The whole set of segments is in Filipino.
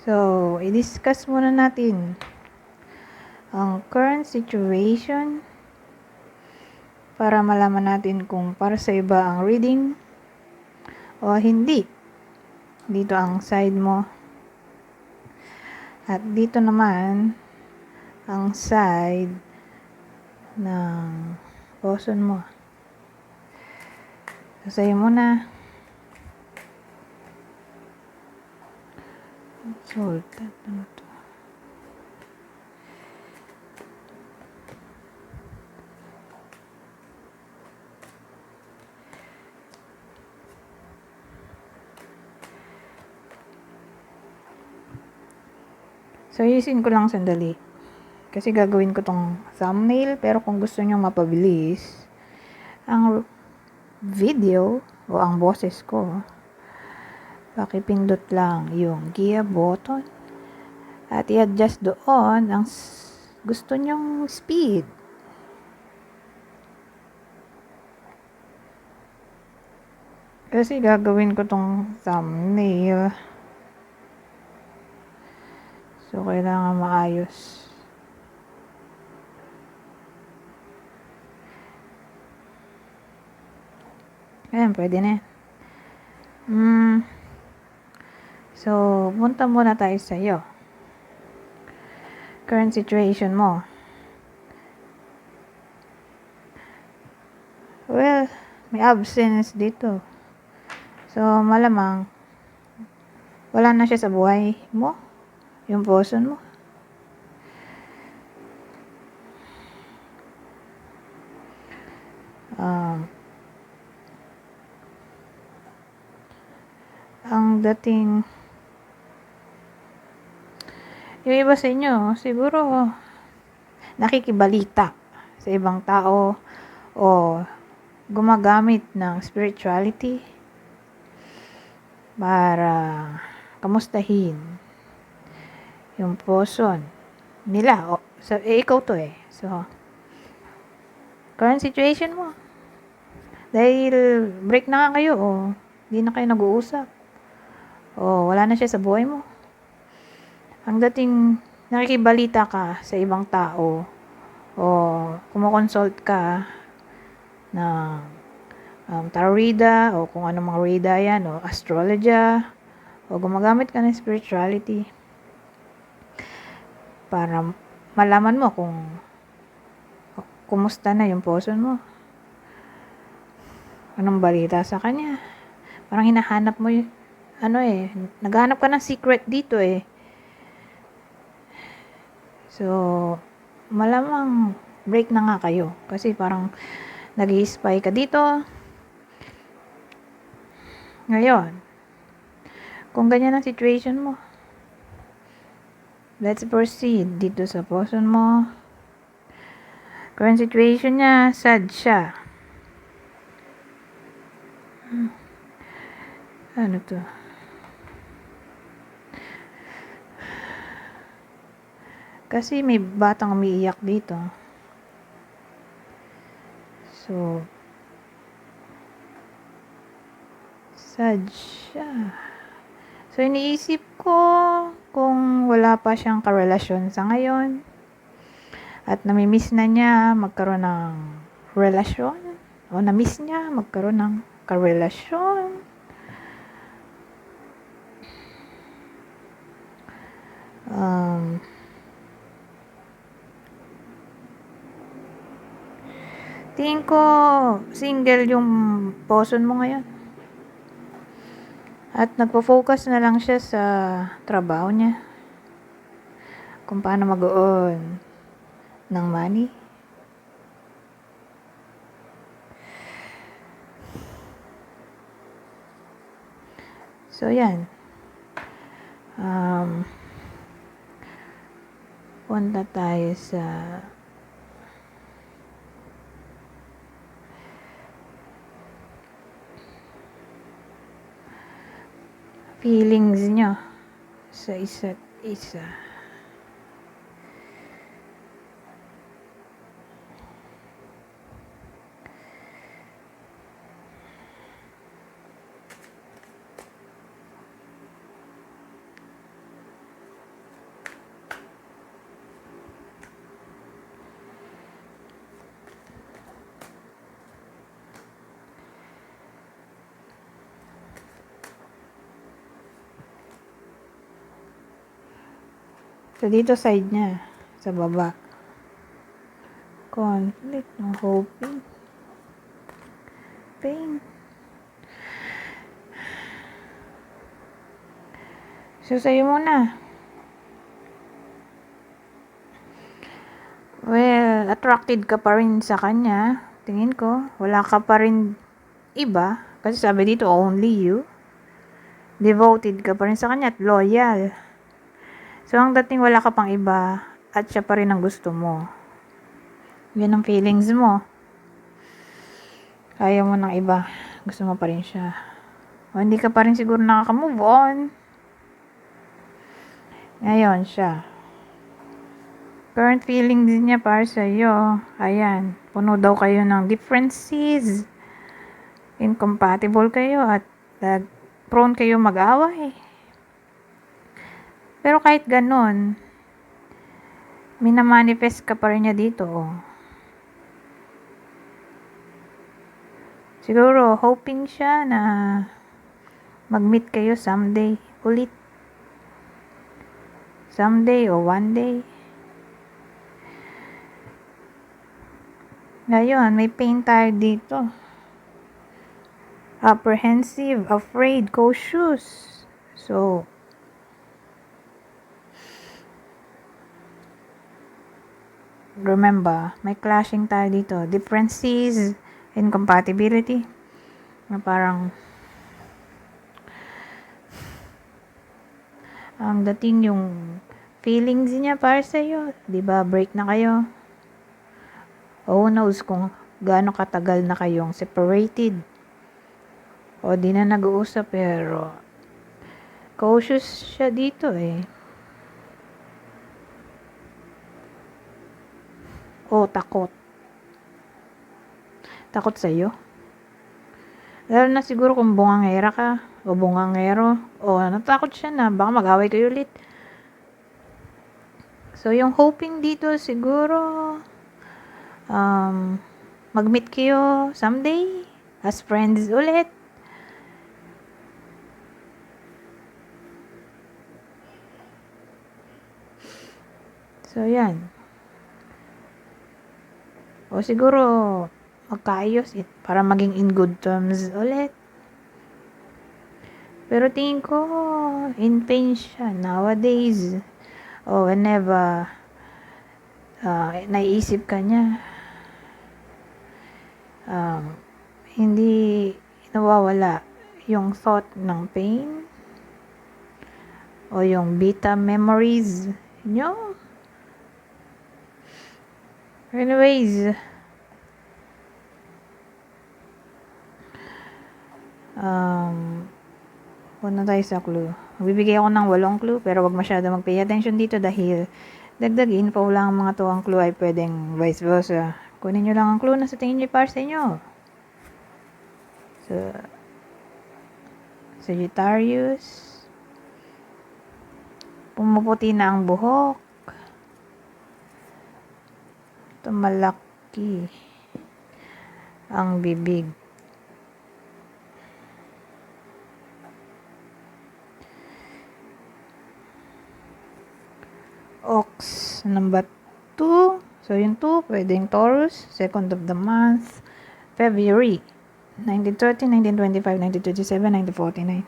So, i-discuss muna natin ang current situation para malaman natin kung para sa iba ang reading o hindi. Dito ang side mo. At dito naman ang side ng person mo. So, sa'yo muna. Salt. To? So, ayusin ko lang sandali. Kasi gagawin ko tong thumbnail. Pero kung gusto nyo mapabilis, ang video o ang boses ko, pakipindot lang yung gear button at i-adjust doon ang gusto nyong speed. Kasi gagawin ko tong thumbnail. So, kailangan maayos. Ayan, pwede na. Mm. So, punta muna tayo sa iyo. Current situation mo. Well, may absence dito. So, malamang, wala na siya sa buhay mo. Yung person mo. Um, ang dating yung iba sa inyo, siguro nakikibalita sa ibang tao o gumagamit ng spirituality para kamustahin yung person nila. O, so, eh, ikaw to eh. So, current situation mo. Dahil break na nga kayo o hindi na kayo nag-uusap. O wala na siya sa buhay mo. Ang dating nakikibalita ka sa ibang tao o kumukonsult ka ng um, tarot reader o kung ano mga reader yan o astrologer o gumagamit ka ng spirituality para malaman mo kung kumusta na yung person mo. Anong balita sa kanya? Parang hinahanap mo yung, ano eh, naghahanap ka ng secret dito eh. So, malamang break na nga kayo. Kasi parang nag spy ka dito. Ngayon, kung ganyan ang situation mo, let's proceed dito sa person mo. Current situation niya, sad siya. Hmm. Ano to? Kasi may batang umiiyak dito. So, sad siya. So, iniisip ko kung wala pa siyang karelasyon sa ngayon at namimiss na niya magkaroon ng relasyon o namiss niya magkaroon ng karelasyon. Um, tingin ko single yung person mo ngayon. At nagpo-focus na lang siya sa trabaho niya. Kung paano mag-on ng money. So, yan. Um, punta tayo sa feelings nyo sa isa't isa. So, dito side niya. Sa baba. Conflict. No hoping. Pain. So, sa'yo muna. Well, attracted ka pa rin sa kanya. Tingin ko. Wala ka pa rin iba. Kasi sabi dito, only you. Devoted ka pa rin sa kanya at loyal. So, ang dating wala ka pang iba at siya pa rin ang gusto mo. Yan ang feelings mo. Kaya mo ng iba. Gusto mo pa rin siya. O, hindi ka pa rin siguro nakaka-move on. Ngayon, siya. Current feeling din niya para sa iyo. Ayan. Puno daw kayo ng differences. Incompatible kayo at uh, prone kayo mag-away. Pero kahit ganun, minamanifest ka pa rin niya dito. oh. Siguro, hoping siya na mag-meet kayo someday ulit. Someday o one day. Ngayon, may pain tayo dito. Apprehensive, afraid, cautious. So, remember, may clashing tayo dito. Differences, incompatibility. Na parang ang dating yung feelings niya para sa iyo, 'di ba? Break na kayo. Oh knows kung gaano katagal na kayong separated. O di na nag-uusap pero cautious siya dito eh. O takot. Takot sa'yo. Lalo na siguro kung bungangera ka o bungangero o natakot siya na baka mag-away kayo ulit. So, yung hoping dito siguro um, mag-meet kayo someday as friends ulit. So, yan. O siguro, magkaayos it para maging in good terms ulit. Pero tingin ko, in pain siya nowadays. O whenever uh, naiisip ka niya, um, hindi nawawala yung thought ng pain o yung beta memories nyo. Anyways, um, Punta tayo sa clue. Magbibigay ako ng walong clue, pero wag masyado mag-pay attention dito dahil dagdag info lang ang mga to ang clue ay pwedeng vice versa. Kunin nyo lang ang clue na sa tingin nyo para sa inyo. So, Sagittarius. Pumuputi na ang buhok. Tumalaki ang bibig. Ox, number 2. So, yung 2, pwedeng Taurus, second of the month, February, 1930, 1925, 1927, 1949,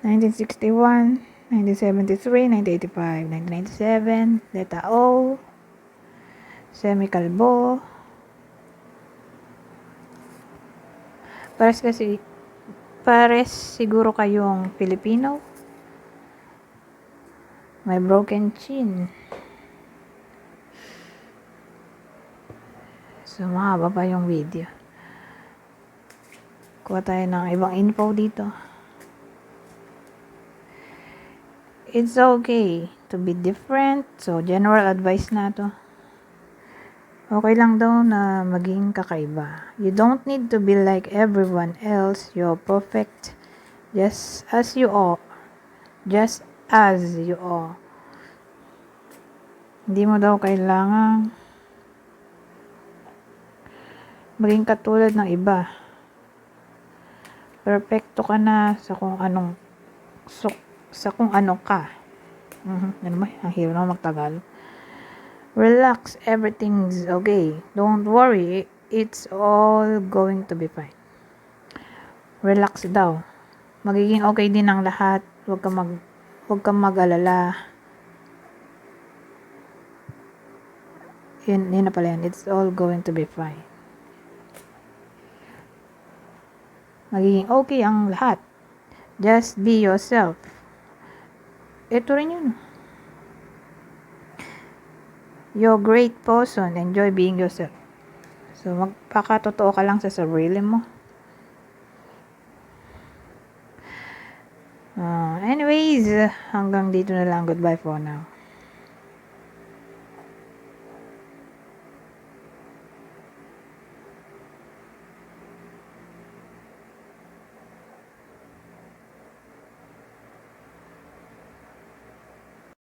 1961, 1973, 1985, 1997, Leta O, Semikalbo, Pares kasi, pares siguro kayong Filipino, may broken chin. So, mahaba pa yung video. Kuha tayo ng ibang info dito. It's okay to be different. So, general advice na to. Okay lang daw na maging kakaiba. You don't need to be like everyone else. You're perfect just as you are. Just as you are. Hindi mo daw kailangan maging katulad ng iba. Perfecto ka na sa kung anong so, sa kung ano ka. Mhm. Ano ba? Ang hirap na magtagal. Relax. Everything's okay. Don't worry. It's all going to be fine. Relax daw. Magiging okay din ang lahat. Huwag ka mag huwag kang mag-alala. Yun, yun na pala yan. It's all going to be fine. Magiging okay ang lahat. Just be yourself. Ito rin yun. You're great person. Enjoy being yourself. So, magpakatotoo ka lang sa sarili mo. Ah, anyways, hanggang dito na lang. Goodbye for now.